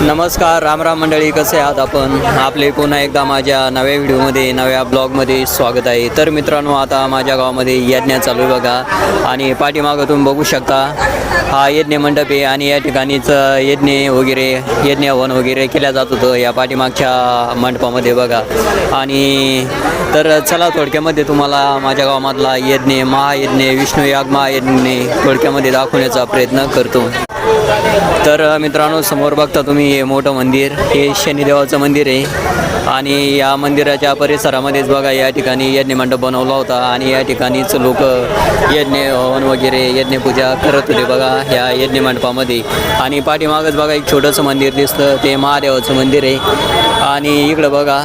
नमस्कार रामराम मंडळी कसे आहात आपण? आपले पुन्हा एकदा माझ्या नव्या व्हिडिओमध्ये नव्या ब्लॉगमध्ये स्वागत आहे. तर मित्रांनो आता माझ्या गावामध्ये यज्ञ चालू आहे बघा. आणि पाठीमागं तुम्ही बघू शकता हा यज्ञ मंडप आहे आणि या ठिकाणीच यज्ञ वगैरे यज्ञ हवन वगैरे केल्या जात होतं या पाठीमागच्या मंडपामध्ये बघा. आणि तर चला थोडक्यामध्ये तुम्हाला माझ्या गावामधला यज्ञ महायज्ञ विष्णू याग महायज्ञ थोडक्यामध्ये दाखवण्याचा प्रयत्न करतो. तर मित्रांनो समोर बघता तुम्ही हे मोठं मंदिर. हे शनिदेवाचं मंदिर आहे. आणि या मंदिराच्या परिसरामध्येच बघा या ठिकाणी यज्ञ मंडप बनवला होता. आणि या ठिकाणीच लोक यज्ञ हवन वगैरे यज्ञपूजा करत होते बघा ह्या यज्ञ मंडपामध्ये. आणि पाठीमागच बघा एक छोटंसं मंदिर दिसतं. ते महादेवाचं मंदिर आहे. आणि इकडं बघा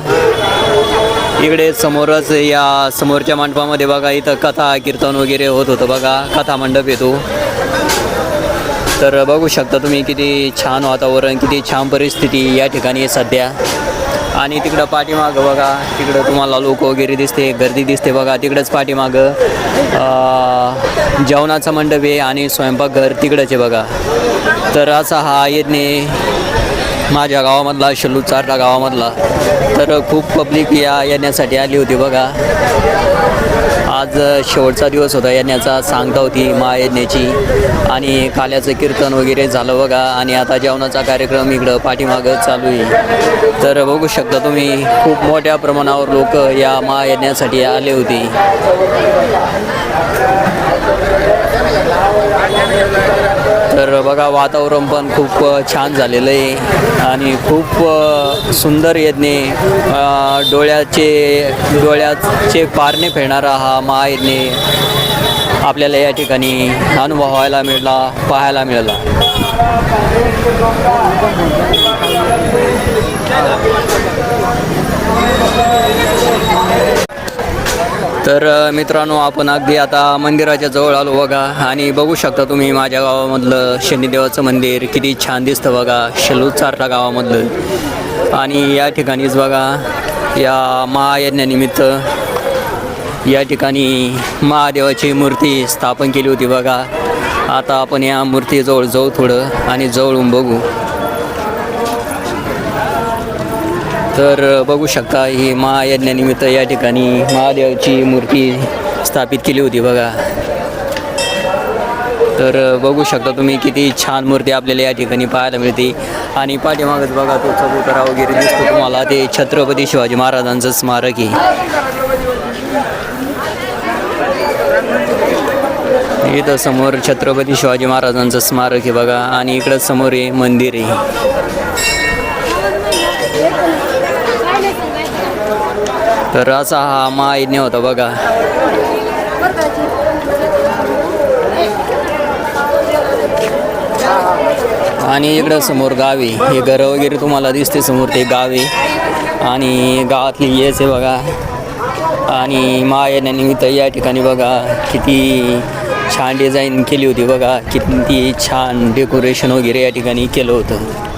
इकडे समोरच या समोरच्या मंडपामध्ये बघा इथं कथा कीर्तन वगैरे होत होतं बघा. कथा मंडप येतो. तर बघू शकता तुम्ही किती छान वातावरण किती छान परिस्थिती या ठिकाणी आहे सध्या. आणि तिकडं पाठीमागं बघा तिकडं तुम्हाला लोक वगैरे दिसते गर्दी दिसते बघा तिकडंच पाठीमागं जेवणाचा मंडप आहे आणि स्वयंपाकघर तिकडंच आहे बघा. तर असा हा यज्ञ माझ्या गावामधला शल्लू चारला गावामधला. तर खूप पब्लिक या येण्यासाठी आली होती बघा. आज शेवटचा दिवस होता येण्याचा सांगता होती मा येण्याची. आणि काल्याचं कीर्तन वगैरे झालं बघा. आणि आता जेवणाचा कार्यक्रम इकडं पाठीमागं चालू आहे. तर बघू शकता तुम्ही खूप मोठ्या प्रमाणावर लोक या मा येण्यासाठी आले होते तर बघा वातावरण पण खूप छान झालेलं आहे. आणि खूप सुंदर यज्ञे डोळ्याचे डोळ्याचे पारणे फेडणारा हा महायज्ञे आपल्याला या ठिकाणी अनुभवायला मिळाला पाहायला मिळाला. तर मित्रांनो आपण अगदी आता मंदिराच्या जवळ आलो बघा. आणि बघू शकता तुम्ही माझ्या गावामधलं शनिदेवाचं मंदिर. किती छान दिसतं बघा. शेलूर चारला गावामधलं. आणि या ठिकाणीच बघा या महायज्ञानिमित्त या ठिकाणी महादेवाची मूर्ती स्थापन केली होती बघा. आता आपण या मूर्तीजवळ जाऊ थोडं आणि जवळून बघू. तर बघू शकता ही महायज्ञानिमित्त या ठिकाणी महादेवाची मूर्ती स्थापित केली होती बघा. तर बघू शकता तुम्ही किती छान मूर्ती आपल्याला या ठिकाणी पाहायला मिळते. आणि पाठीमागच बघा तो चबुतरा वगैरे दिसतो तुम्हाला ते छत्रपती शिवाजी महाराजांचं स्मारक आहे. इथं समोर छत्रपती शिवाजी महाराजांचं स्मारक आहे बघा आणि इकडं समोर आहे मंदिर आहे. तर असा हा महायज्ञ होता बघा. आणि इकडं समोर गावी हे घरं वगैरे तुम्हाला दिसते समोर ते गावे. आणि गावातली येच आहे बघा. आणि मायानिमित्त या ठिकाणी बघा किती छान डिझाईन केली होती बघा. किती छान डेकोरेशन वगैरे या ठिकाणी केलं होतं.